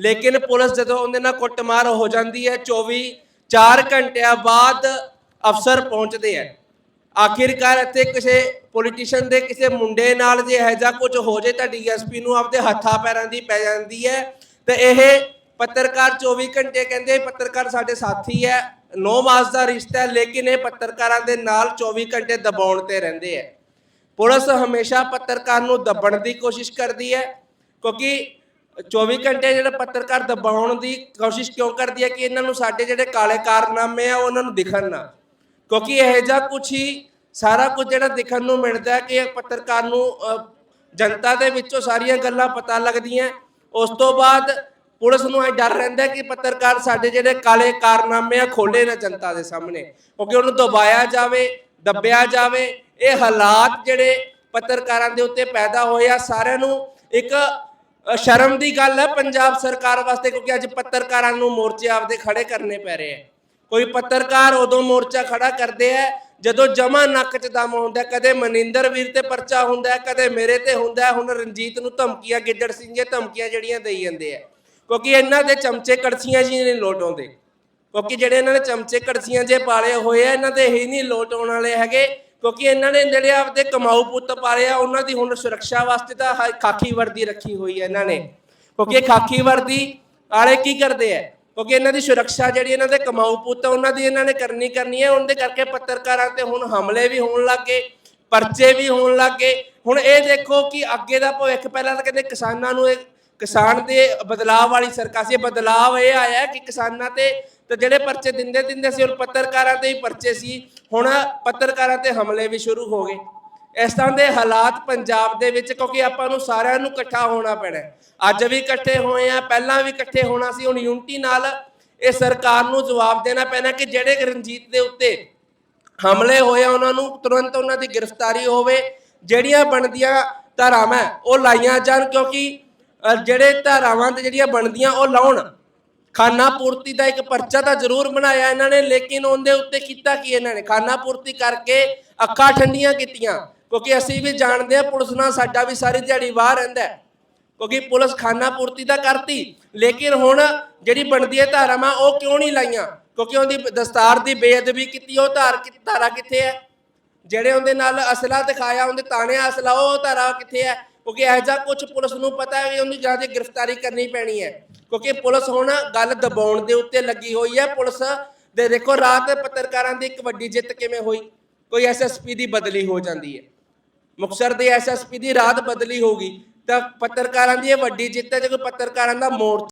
ਲੇਕਿਨ ਪੁਲਿਸ ਜਦੋਂ ਉਹਦੇ ਨਾਲ ਕੁੱਟਮਾਰ ਹੋ ਜਾਂਦੀ ਹੈ 24 4 ਘੰਟਿਆਂ ਬਾਅਦ ਅਫਸਰ ਪਹੁੰਚਦੇ ਆ ਆਖਿਰਕਾਰ ਇੱਥੇ ਕਿਸੇ ਪੋਲੀਟੀਸ਼ੀਅਨ ਦੇ, ਕਿਸੇ ਮੁੰਡੇ ਨਾਲ ਜੇ ਇਹੋ ਜਿਹਾ ਕੁਝ ਹੋ ਜੇ ਤਾਂ ਡੀਐਸਪੀ ਨੂੰ ਆਪਦੇ ਹੱਥਾਂ ਪੈਰਾਂ ਦੀ ਪੈ ਜਾਂਦੀ ਹੈ। ਤੇ ਇਹ ਪੱਤਰਕਾਰ 24 ਘੰਟੇ ਕਹਿੰਦੇ, ਪੱਤਰਕਾਰ ਸਾਡੇ ਸਾਥੀ ਹੈ, ਨੌ ਮਾਸ ਦਾ ਰਿਸ਼ਤਾ ਹੈ, ਲੇਕਿਨ ਇਹ ਪੱਤਰਕਾਰਾਂ ਦੇ ਨਾਲ 24 ਘੰਟੇ ਦਬਾਉਣ ਤੇ ਰਹਿੰਦੇ ਹੈ। ਪੁਲਿਸ ਹਮੇਸ਼ਾ ਪੱਤਰਕਾਰ ਨੂੰ ਦੱਬਣ ਦੀ ਕੋਸ਼ਿਸ਼ ਕਰਦੀ ਹੈ, ਕਿਉਂਕਿ 24 ਘੰਟੇ ਜਿਹੜਾ ਪੱਤਰਕਾਰ ਦਬਾਉਣ ਦੀ ਕੋਸ਼ਿਸ਼ ਕਿਉਂ ਕਰਦੀ ਹੈ ਕਿ ਇਹਨਾਂ ਨੂੰ ਸਾਡੇ ਜਿਹੜੇ ਕਾਲੇ ਕਾਰਨਾਮੇ ਆ, ਉਹਨਾਂ ਨੂੰ ਦਿਖਣ ਨਾ? ਕਿਉਂਕਿ ਇਹ ਜਿਹਾ ਕੁਝ ਹੀ ਸਾਰਾ ਕੁਝ ਜਿਹੜਾ ਦਿਖਣ ਨੂੰ ਮਿਲਦਾ ਹੈ ਕਿ ਇਹ ਪੱਤਰਕਾਰ ਨੂੰ ਜਨਤਾ ਦੇ ਵਿੱਚੋਂ ਸਾਰੀਆਂ ਗੱਲਾਂ ਪਤਾ ਲੱਗਦੀਆਂ ਉਸ ਤੋਂ ਬਾਅਦ ਪੁਲਿਸ ਨੂੰ ਇਹ ਡਰ ਰਹਿੰਦਾ ਕਿ ਪੱਤਰਕਾਰ ਸਾਡੇ ਜਿਹੜੇ ਕਾਲੇ ਕਾਰਨਾਮੇ ਆ ਖੋਲੇ ਨਾ ਜਨਤਾ ਦੇ ਸਾਹਮਣੇ। ਕਿਉਂਕਿ ਉਹਨੂੰ ਦਬਾਇਆ ਜਾਵੇ, ਦੱਬਿਆ ਜਾਵੇ, ਇਹ ਹਾਲਾਤ ਜਿਹੜੇ ਪੱਤਰਕਾਰਾਂ ਦੇ ਉੱਤੇ ਪੈਦਾ ਹੋਏ ਆ, ਸਾਰਿਆਂ ਨੂੰ ਇੱਕ ਅ, ਸ਼ਰਮ ਦੀ ਗੱਲ ਹੈ ਪੰਜਾਬ ਸਰਕਾਰ ਵਾਸਤੇ ਕਿਉਂਕਿ ਅੱਜ ਪੱਤਰਕਾਰਾਂ ਨੂੰ ਮੋਰਚੇ ਆਪਦੇ ਖੜੇ ਕਰਨੇ ਪੈ ਰਹੇ ਹੈ ਕੋਈ ਪੱਤਰਕਾਰ ਉਦੋਂ ਮੋਰਚਾ ਖੜਾ ਕਰਦੇ ਹੈ ਜਦੋਂ ਜਮਾ ਨੱਕ 'ਚ ਦਮ ਹੁੰਦਾ ਹੈ। ਕਦੇ ਮਨਿੰਦਰ ਵੀਰ ਤੇ ਪਰਚਾ ਹੁੰਦਾ ਹੈ, ਕਦੇ ਮੇਰੇ ਤੇ ਹੁੰਦਾ ਹੈ, ਹੁਣ ਰਣਜੀਤ ਨੂੰ ਧਮਕੀਆਂ ਗਿੱਦੜ ਸਿੰਘ ਦੀਆਂ ਧਮਕੀਆਂ ਜਿਹੜੀਆਂ ਦੇਈ ਜਾਂਦੇ ਆ ਕਿਉਂਕਿ ਇਹਨਾਂ ਦੇ ਚਮਚੇ ਕੜਛੀਆਂ ਜੀ ਨਹੀਂ ਲੋਟ ਆਉਂਦੇ ਕਿਉਂਕਿ ਜਿਹੜੇ ਇਹਨਾਂ ਨੇ ਚਮਚੇ ਕੜਛੀਆਂ ਜੇ ਪਾਲੇ ਹੋਏ ਆ ਇਹਨਾਂ ਦੇ ਹੀ ਨਹੀਂ ਲੋਟ ਆਉਣ ਵਾਲੇ ਹੈਗੇ ਕਿਉਂਕਿ ਇਹਨਾਂ ਨੇ ਜਿਹੜੇ ਆਪਦੇ ਕਮਾਊ ਪੁੱਤ ਪਾਲੇ ਉਹਨਾਂ ਦੀ ਹੁਣ ਸੁਰੱਖਿਆ ਵਾਸਤੇ ਤਾਂ ਹਾ- ਖਾਕੀ ਵਰਦੀ ਰੱਖੀ ਹੋਈ ਹੈ ਇਹਨਾਂ ਨੇ। ਕਿਉਂਕਿ ਇਹ ਖਾਕੀ ਵਰਦੀ ਵਾਲੇ ਕੀ ਕਰਦੇ ਆ? ਕਿਉਂਕਿ ਇਹਨਾਂ ਦੀ ਸੁਰੱਖਿਆ ਜਿਹੜੀ ਇਹਨਾਂ ਦੇ ਕਮਾਊ ਪੁੱਤ ਆ, ਉਹਨਾਂ ਦੀ ਇਹਨਾਂ ਨੇ ਕਰਨੀ ਕਰਨੀ ਹੈ ਉਹਦੇ ਕਰਕੇ ਪੱਤਰਕਾਰਾਂ ਤੇ ਹੁਣ ਹਮਲੇ ਵੀ ਹੋਣ ਲੱਗੇ ਪਰਚੇ ਵੀ ਹੋਣ ਲੱਗੇ ਹੁਣ ਇਹ ਦੇਖੋ ਕਿ ਅੱਗੇ ਦਾ ਭਵਿੱਖ ਪਹਿਲਾਂ ਤਾਂ ਕਹਿੰਦੇ ਕਿਸਾਨਾਂ ਨੂੰ ਇਹ ਕਿਸਾਨ ਦੇ ਬਦਲਾਅ ਵਾਲੀ ਸਰਕਾਰ ਸੀ ਇਹ ਬਦਲਾਅ ਇਹ ਆਇਆ ਕਿ ਕਿਸਾਨਾਂ ਤੇ ਤੇ ਜਿਹੜੇ ਪਰਚੇ ਦਿੰਦੇ ਦਿੰਦੇ ਸੀ ਉਹ ਪੱਤਰਕਾਰਾਂ ਤੇ ਹੀ ਪਰਚੇ ਸੀ। ਹੁਣ ਪੱਤਰਕਾਰਾਂ ਤੇ ਹਮਲੇ ਵੀ ਸ਼ੁਰੂ ਹੋ ਗਏ। ਇਸ ਤਰ੍ਹਾਂ ਦੇ ਹਾਲਾਤ ਪੰਜਾਬ ਦੇ ਵਿੱਚ, ਕਿਉਂਕਿ ਆਪਾਂ ਨੂੰ ਸਾਰਿਆਂ ਨੂੰ ਇਕੱਠਾ ਹੋਣਾ ਪੈਣਾ ਅੱਜ ਵੀ ਇਕੱਠੇ ਹੋਏ ਆ, ਪਹਿਲਾਂ ਵੀ ਇਕੱਠੇ ਹੋਣਾ ਸੀ। ਹੁਣ ਯੂਨਿਟੀ ਨਾਲ ਇਹ ਸਰਕਾਰ ਨੂੰ ਜਵਾਬ ਦੇਣਾ ਪੈਣਾ ਕਿ ਜਿਹੜੇ ਰਣਜੀਤ ਦੇ ਉੱਤੇ ਹਮਲੇ ਹੋਏ ਆ, ਉਹਨਾਂ ਨੂੰ ਤੁਰੰਤ ਉਹਨਾਂ ਦੀ ਗ੍ਰਿਫਤਾਰੀ ਹੋਵੇ। ਜਿਹੜੀਆਂ ਬਣਦੀਆਂ ਧਾਰਾਵਾਂ ਉਹ ਲਾਈਆਂ ਜਾਣ, ਕਿਉਂਕਿ ਜਿਹੜੇ ਧਾਰਾਵਾਂ ਤੇ ਜਿਹੜੀਆਂ ਬਣਦੀਆਂ, ਉਹ ਲਾਉਣ। ਖਾਨਾ ਪੂਰਤੀ ਦਾ ਇੱਕ ਪਰਚਾ ਤਾਂ ਜ਼ਰੂਰ ਬਣਾਇਆ ਇਹਨਾਂ ਨੇ, ਲੇਕਿਨ ਉਹਦੇ ਉੱਤੇ ਕੀਤਾ ਕੀ ਇਹਨਾਂ ਨੇ? ਖਾਨਾ ਪੂਰਤੀ ਕਰਕੇ ਅੱਖਾਂ ਠੰਡੀਆਂ ਕੀਤੀਆਂ। ਕਿਉਂਕਿ ਅਸੀਂ ਵੀ ਜਾਣਦੇ ਹਾਂ ਪੁਲਿਸ ਨਾਲ ਸਾਡਾ ਵੀ ਸਾਰੀ ਦਿਹਾੜੀ ਬਾਹਰ ਰਹਿੰਦਾ ਕਿਉਂਕਿ ਪੁਲਿਸ ਖਾਨਾ ਪੂਰਤੀ ਤਾਂ ਕਰਤੀ, ਲੇਕਿਨ ਹੁਣ ਜਿਹੜੀ ਬਣਦੀ ਹੈ ਧਾਰਾਵਾਂ ਉਹ ਕਿਉਂ ਨਹੀਂ ਲਾਈਆਂ? ਕਿਉਂਕਿ ਉਹਦੀ ਦਸਤਾਰ ਦੀ ਬੇਅਦਬੀ ਕੀਤੀ, ਉਹ ਧਾਰ ਧਾਰਾ ਕਿੱਥੇ ਹੈ? ਜਿਹੜੇ ਉਹਦੇ ਨਾਲ ਅਸਲਾ ਦਿਖਾਇਆ, ਉਹਦੇ ਤਾਣੇ ਅਸਲਾ, ਉਹ ਧਾਰਾ ਕਿੱਥੇ ਹੈ? ਕਿਉਂਕਿ ਇਹੋ ਜਿਹਾ ਕੁਝ ਪੁਲਿਸ ਨੂੰ ਪਤਾ ਹੈ ਕਿ ਉਹਨੂੰ ਜਾਂ ਤੇ ਗ੍ਰਿਫਤਾਰੀ ਕਰਨੀ ਪੈਣੀ ਹੈ। ਕਿਉਂਕਿ ਪੁਲਿਸ ਹੁਣ ਗੱਲ ਦਬਾਉਣ ਦੇ ਉੱਤੇ ਲੱਗੀ ਹੋਈ ਹੈ। ਪੁਲਿਸ ਦੇ ਦੇਖੋ, ਰਾਤ ਪੱਤਰਕਾਰਾਂ ਦੀ ਇੱਕ ਵੱਡੀ ਜਿੱਤ ਕਿਵੇਂ ਹੋਈ? ਕੋਈ ਐਸਐਸਪੀ ਦੀ ਬਦਲੀ ਹੋ ਜਾਂਦੀ ਹੈ। ਮੁਕਸਰ ਦੇ ਐਸਐਸਪੀ ਦੀ ਰਾਤ ਬਦਲੀ ਹੋ ਗਈ ਤਾਂ ਪੱਤਰਕਾਰਾਂ ਦੀ ਇਹ ਵੱਡੀ ਜਿੱਤ ਹੈ, ਜੇ ਕੋਈ ਪੱਤਰਕਾਰਾਂ ਦਾ ਮੋਰਚਾ